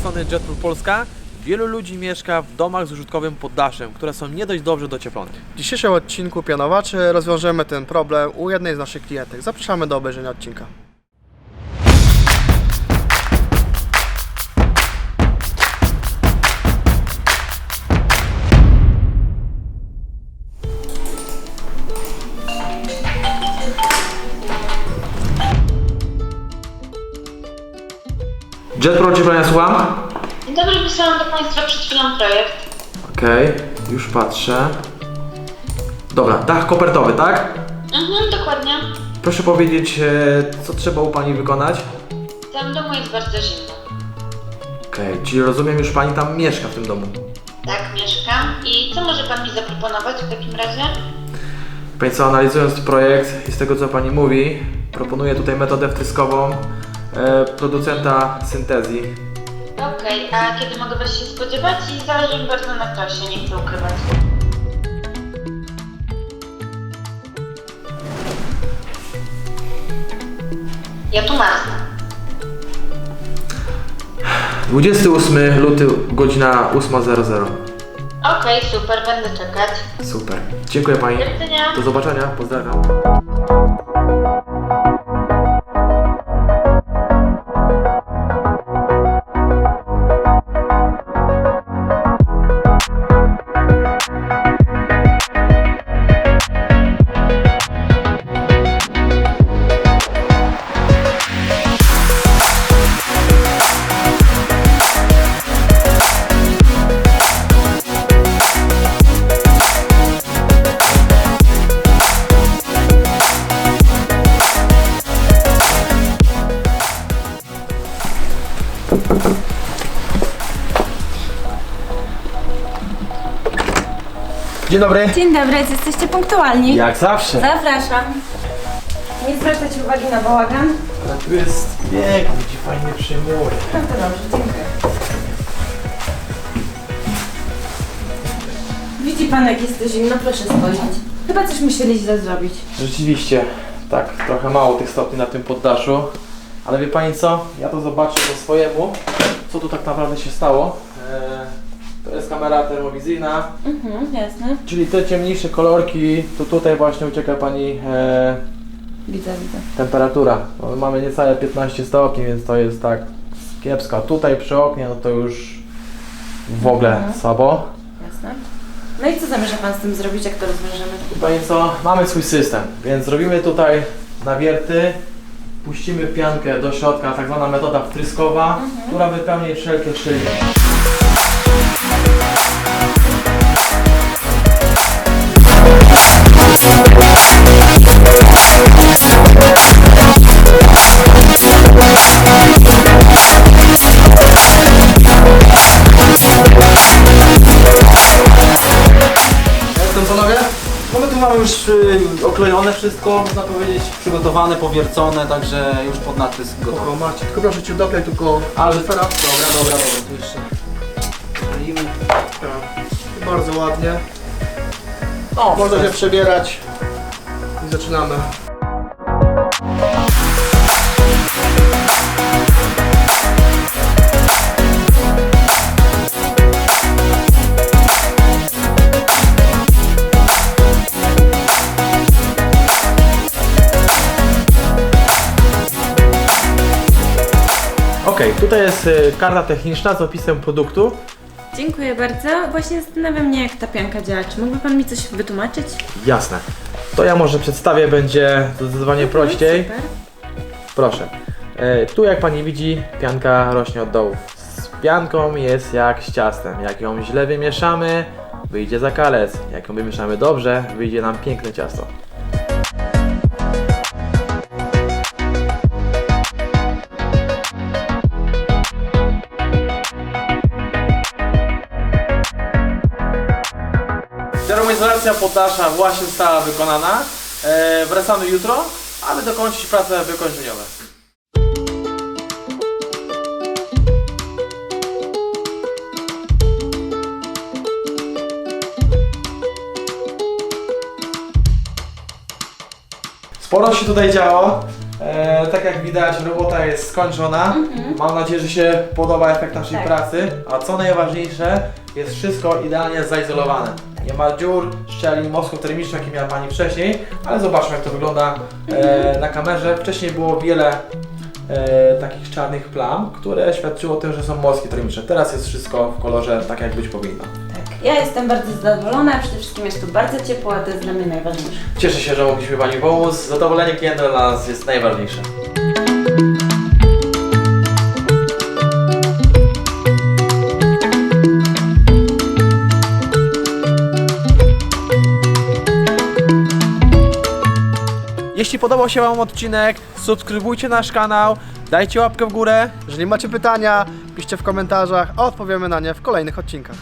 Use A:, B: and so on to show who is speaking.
A: strony Jetpool Polska. Wielu ludzi mieszka w domach z użytkowym poddaszem, które są nie dość dobrze docieplone.
B: W dzisiejszym odcinku Pianowaczy rozwiążemy ten problem u jednej z naszych klientek. Zapraszamy do obejrzenia odcinka.
A: Jetpool ocieplenia słucham?
C: Dzień dobry, wysłałam do Państwa przed chwilą projekt.
A: Okej, już patrzę. Dobra, dach kopertowy, tak?
C: Mhm, dokładnie.
A: Proszę powiedzieć, e, co trzeba u Pani wykonać?
C: W tym domu jest bardzo zimno.
A: Okej, czyli rozumiem, już Pani tam mieszka w tym domu.
C: Tak, mieszkam. I co może Pan mi zaproponować w takim razie?
A: Pani co, analizując projekt i z tego co Pani mówi, proponuję tutaj metodę wtryskową e, producenta syntezji.
C: Okej, a kiedy mogę Was się spodziewać? I zależy mi bardzo na czasie, nie chcę ukrywać. Ja tu marznę.
A: 28 luty, godzina 8.00.
C: Okej, super, będę czekać.
A: Super. Dziękuję Pani.
C: Do widzenia.
A: Do zobaczenia, pozdrawiam.
B: Dzień dobry.
D: Dzień dobry, jesteście punktualni.
A: Jak zawsze.
D: Zapraszam. Nie zwracać uwagi na bałagan.
A: Ale tu jest bieg, ludzi fajnie przyjmuje.
D: No to dobrze, dziękuję. Widzi pan jak jest to zimno, proszę spojrzeć. Chyba coś musieli źle zrobić.
A: Rzeczywiście, tak, trochę mało tych stopni na tym poddaszu. Ale wie Pani co? Ja to zobaczę po swojemu, co tu tak naprawdę się stało. E, to jest kamera termowizyjna,
D: Mhm, jasne.
A: czyli te ciemniejsze kolorki, to tutaj właśnie ucieka Pani e,
D: Widzę, widzę.
A: temperatura. No, mamy niecałe 15 stopni, więc to jest tak kiepsko. A tutaj przy oknie, no to już w ogóle
D: Mhm.
A: słabo.
D: Jasne. No i co zamierza pan z tym zrobić, jak to rozwiążemy?
A: Wie Pani co? Mamy swój system, więc zrobimy tutaj nawierty, puścimy piankę do środka, tak zwana metoda wtryskowa, która wypełni wszelkie szyjki.
E: Mamy już y, oklejone wszystko, można powiedzieć, przygotowane, powiercone, także już pod natysk gotowe.
B: Marcin, tylko proszę Cię doklej tylko
E: Ale
B: Alfera.
E: Dobra, dobra, dobra, tu jeszcze kleimy.
B: Tak. Bardzo ładnie. O, można się przebierać. I zaczynamy.
A: Ok, tutaj jest y, karta techniczna z opisem produktu.
D: Dziękuję bardzo. Właśnie zastanawiam mnie, jak ta pianka działa. Czy mógłby pan mi coś wytłumaczyć?
A: Jasne. To ja może przedstawię, będzie zdecydowanie prościej.
D: Super.
A: Proszę. E, tu jak pani widzi, pianka rośnie od dołu. Z pianką jest jak z ciastem. Jak ją źle wymieszamy, wyjdzie zakalec. Jak ją wymieszamy dobrze, wyjdzie nam piękne ciasto. Termoizolacja poddasza właśnie została wykonana. E, wracamy jutro, aby dokończyć prace wykończeniowe. Sporo się tutaj działo. E, tak jak widać, robota jest skończona. Mam nadzieję, że się podoba efekt naszej
D: Tak.
A: pracy. A co najważniejsze, jest wszystko idealnie zaizolowane. Nie ma dziur, szczelin, mostków termicznych, jakie miała Pani wcześniej, ale zobaczmy jak to wygląda e, na kamerze. Wcześniej było wiele e, takich czarnych plam, które świadczyło o tym, że są mostki termiczne. Teraz jest wszystko w kolorze tak jak być powinno.
D: Tak, ja jestem bardzo zadowolona, przede wszystkim jest tu bardzo ciepło, a to jest dla mnie najważniejsze.
A: Cieszę się, że mogliśmy Pani pomóc. Zadowolenie klienta dla nas jest najważniejsze. Jeśli podobał się Wam odcinek, subskrybujcie nasz kanał, dajcie łapkę w górę.
B: Jeżeli macie pytania, piszcie w komentarzach, a odpowiemy na nie w kolejnych odcinkach.